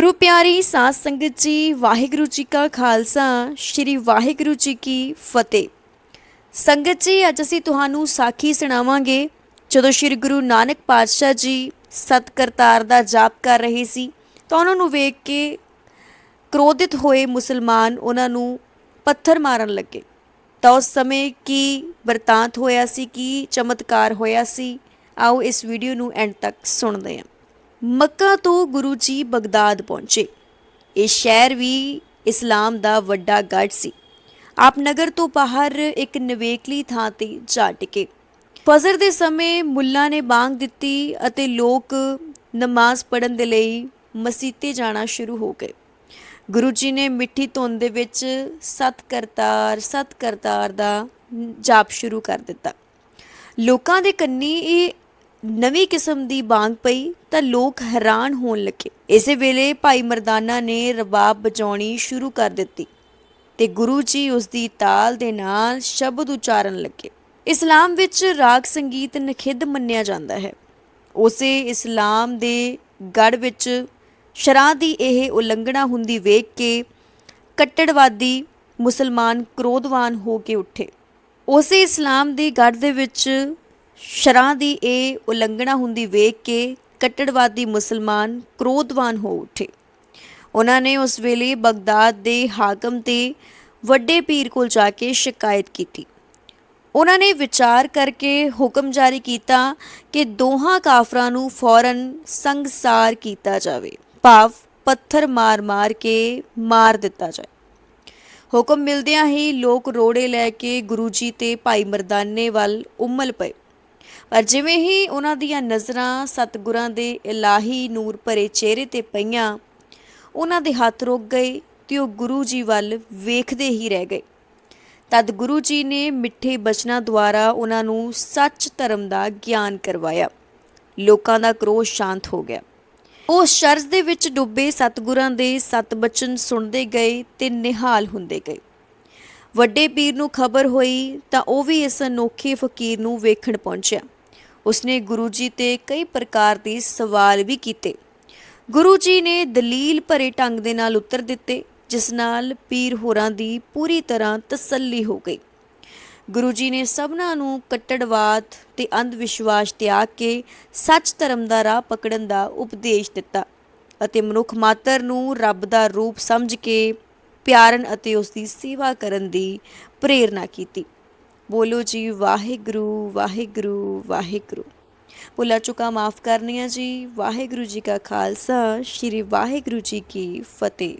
ਗੁਰੂ ਪਿਆਰੀ ਸਾਧ ਸੰਗਤ ਜੀ, ਵਾਹਿਗੁਰੂ ਜੀ ਕਾ ਖਾਲਸਾ, ਸ੍ਰੀ ਵਾਹਿਗੁਰੂ ਜੀ ਕੀ ਫਤਿਹ। ਸੰਗਤ ਜੀ, ਅੱਜ ਅਸੀਂ ਤੁਹਾਨੂੰ ਸਾਖੀ ਸੁਣਾਵਾਂਗੇ। ਜਦੋਂ ਸ੍ਰੀ ਗੁਰੂ ਨਾਨਕ ਪਾਤਸ਼ਾਹ ਜੀ ਸਤ ਕਰਤਾਰ ਦਾ ਜਾਪ ਕਰ ਰਹੇ ਸੀ, ਤਾਂ ਉਹਨਾਂ ਨੂੰ ਵੇਖ ਕੇ ਕ੍ਰੋਧਿਤ ਹੋਏ ਮੁਸਲਮਾਨ ਉਹਨਾਂ ਨੂੰ ਪੱਥਰ ਮਾਰਨ ਲੱਗੇ। ਤਾਂ ਉਸ ਸਮੇਂ ਕੀ ਵਰਤਾਂਤ ਹੋਇਆ ਸੀ, ਕੀ ਚਮਤਕਾਰ ਹੋਇਆ ਸੀ, ਆਓ ਇਸ ਵੀਡੀਓ ਨੂੰ ਐਂਡ ਤੱਕ ਸੁਣਦੇ ਹਾਂ। ਮੱਕਾ ਤੋਂ ਗੁਰੂ ਜੀ ਬਗਦਾਦ ਪਹੁੰਚੇ। ਇਹ ਸ਼ਹਿਰ ਵੀ ਇਸਲਾਮ ਦਾ ਵੱਡਾ ਗੜ੍ਹ ਸੀ। ਆਪ ਨਗਰ ਤੋਂ ਬਾਹਰ ਇੱਕ ਨਵੇਕਲੀ ਥਾਂ ਤੇ ਜਾ ਟਿਕੇ। ਫਜ਼ਰ ਦੇ ਸਮੇਂ ਮੁੱਲਾ ਨੇ ਬਾਂਗ ਦਿੱਤੀ ਅਤੇ ਲੋਕ ਨਮਾਜ਼ ਪੜ੍ਹਨ ਦੇ ਲਈ ਮਸੀਤੇ ਜਾਣਾ ਸ਼ੁਰੂ ਹੋ ਗਏ। ਗੁਰੂ ਜੀ ਨੇ ਮਿੱਠੀ ਧੁੰਦ ਦੇ ਵਿੱਚ ਸਤ ਕਰਤਾਰ ਸਤ ਕਰਤਾਰ ਦਾ ਜਾਪ ਸ਼ੁਰੂ ਕਰ ਦਿੱਤਾ। ਲੋਕਾਂ ਦੇ ਕੰਨੀ ਇਹ ਨਵੀਂ ਕਿਸਮ ਦੀ ਬਾਂਗ ਪਈ ਤਾਂ ਲੋਕ ਹੈਰਾਨ ਹੋਣ ਲੱਗੇ। ਇਸੇ ਵੇਲੇ ਭਾਈ ਮਰਦਾਨਾ ਨੇ ਰਬਾਬ ਵਜਾਉਣੀ ਸ਼ੁਰੂ ਕਰ ਦਿੱਤੀ ਤੇ ਗੁਰੂ ਜੀ ਉਸ ਦੀ ਤਾਲ ਦੇ ਨਾਲ ਸ਼ਬਦ ਉਚਾਰਨ ਲੱਗੇ। ਇਸਲਾਮ ਵਿੱਚ ਰਾਗ ਸੰਗੀਤ ਨਖਿੱਧ ਮੰਨਿਆ ਜਾਂਦਾ ਹੈ। ਉਸੇ ਇਸਲਾਮ ਦੇ ਗੜ ਵਿੱਚ ਸ਼ਰਾਂ ਦੀ ਇਹ ਉਲੰਘਣਾ ਹੁੰਦੀ ਵੇਖ ਕੇ ਕੱਟੜਵਾਦੀ ਮੁਸਲਮਾਨ, ਕ੍ਰੋਧਵਾਨ ਹੋ ਕੇ ਉੱਠੇ। ਉਸੇ ਇਸਲਾਮ ਦੀ ਗੜ ਦੇ ਵਿੱਚ ਸ਼ਰਾਂ ਦੀ ਇਹ ਉਲੰਘਣਾ ਹੁੰਦੀ ਵੇਖ ਕੇ ਕੱਟੜਵਾਦੀ ਮੁਸਲਮਾਨ ਕ੍ਰੋਧਵਾਨ ਹੋ ਉੱਠੇ। ਉਹਨਾਂ ਨੇ ਉਸ ਵੇਲੇ ਬਗਦਾਦ ਦੇ ਹਾਕਮ ਤੇ ਵੱਡੇ ਪੀਰ ਕੋਲ ਜਾ ਕੇ ਸ਼ਿਕਾਇਤ ਕੀਤੀ। ਉਹਨਾਂ ਨੇ ਵਿਚਾਰ ਕਰਕੇ ਹੁਕਮ ਜਾਰੀ ਕੀਤਾ ਕਿ ਦੋਹਾਂ ਕਾਫਰਾਂ ਨੂੰ ਫੌਰਨ ਸੰਗਸਾਰ ਕੀਤਾ ਜਾਵੇ। ਭਾਵ ਪੱਥਰ ਮਾਰ-ਮਾਰ ਕੇ ਮਾਰ ਦਿੱਤਾ ਜਾਏ। ਹੁਕਮ ਮਿਲਦਿਆਂ ਹੀ ਲੋਕ ਰੋੜੇ ਲੈ ਕੇ ਗੁਰੂ ਜੀ ਤੇ ਭਾਈ ਮਰਦਾਨੇ ਵੱਲ ਉਮਲ ਪਏ। ਪਰ ਜਿਵੇਂ ਹੀ ਉਹਨਾਂ ਦੀਆਂ ਨਜ਼ਰਾਂ ਸਤਿਗੁਰਾਂ ਦੇ ਇਲਾਹੀ ਨੂਰ ਭਰੇ ਚਿਹਰੇ ਤੇ ਪਈਆਂ, ਉਹਨਾਂ ਦੇ ਹੱਥ ਰੁਕ ਗਏ ਤੇ ਉਹ ਗੁਰੂ ਜੀ ਵੱਲ ਵੇਖਦੇ ਹੀ ਰਹਿ ਗਏ। ਤਦ ਗੁਰੂ ਜੀ ਨੇ ਮਿੱਠੇ ਬਚਨਾਂ ਦੁਆਰਾ ਉਹਨਾਂ ਨੂੰ ਸੱਚ ਧਰਮ ਦਾ ਗਿਆਨ ਕਰਵਾਇਆ। ਲੋਕਾਂ ਦਾ ਕ੍ਰੋਧ ਸ਼ਾਂਤ ਹੋ ਗਿਆ। ਉਹ ਸ਼ਰਜ਼ ਦੇ ਵਿੱਚ ਡੁੱਬੇ ਸਤਿਗੁਰਾਂ ਦੇ ਸਤ ਬਚਨ ਸੁਣਦੇ ਗਏ ਤੇ ਨਿਹਾਲ ਹੁੰਦੇ ਗਏ। ਵੱਡੇ ਪੀਰ ਨੂੰ ਖਬਰ ਹੋਈ ਤਾਂ ਉਹ ਵੀ ਇਸ ਅਨੋਖੇ ਫਕੀਰ ਨੂੰ ਵੇਖਣ ਪਹੁੰਚਿਆ। ਉਸਨੇ ਗੁਰੂ ਜੀ ਤੇ ਕਈ ਪ੍ਰਕਾਰ ਦੇ ਸਵਾਲ ਵੀ ਕੀਤੇ। ਗੁਰੂ ਜੀ ਨੇ ਦਲੀਲ ਭਰੇ ਢੰਗ ਦੇ ਨਾਲ ਉੱਤਰ ਦਿੱਤੇ, ਜਿਸ ਨਾਲ ਪੀਰ ਹੋਰਾਂ ਦੀ ਪੂਰੀ ਤਰ੍ਹਾਂ ਤਸੱਲੀ ਹੋ ਗਈ। ਗੁਰੂ ਜੀ ਨੇ ਸਭਨਾਂ ਨੂੰ ਕੱਟੜਵਾਦ ਤੇ ਅੰਧ ਵਿਸ਼ਵਾਸ ਤਿਆਗ ਕੇ ਸੱਚ ਧਰਮ ਦਾ ਰਾਹ ਪਕੜਨ ਦਾ ਉਪਦੇਸ਼ ਦਿੱਤਾ ਅਤੇ ਮਨੁੱਖ ਮਾਤਰ ਨੂੰ ਰੱਬ ਦਾ ਰੂਪ ਸਮਝ ਕੇ ਪਿਆਰਨ ਅਤੇ ਉਸ ਦੀ ਸੇਵਾ ਕਰਨ ਦੀ ਪ੍ਰੇਰਣਾ ਕੀਤੀ। ਬੋਲੋ ਜੀ, ਵਾਹਿਗੁਰੂ ਵਾਹਿਗੁਰੂ ਵਾਹਿਗੁਰੂ। ਭੁੱਲਾ ਚੁੱਕਾ ਮਾਫ ਕਰਨੀਆਂ ਜੀ, ਵਾਹਿਗੁਰੂ ਜੀ ਕਾ ਖਾਲਸਾ, ਸ੍ਰੀ ਵਾਹਿਗੁਰੂ ਜੀ ਕੀ ਫਤਿਹ।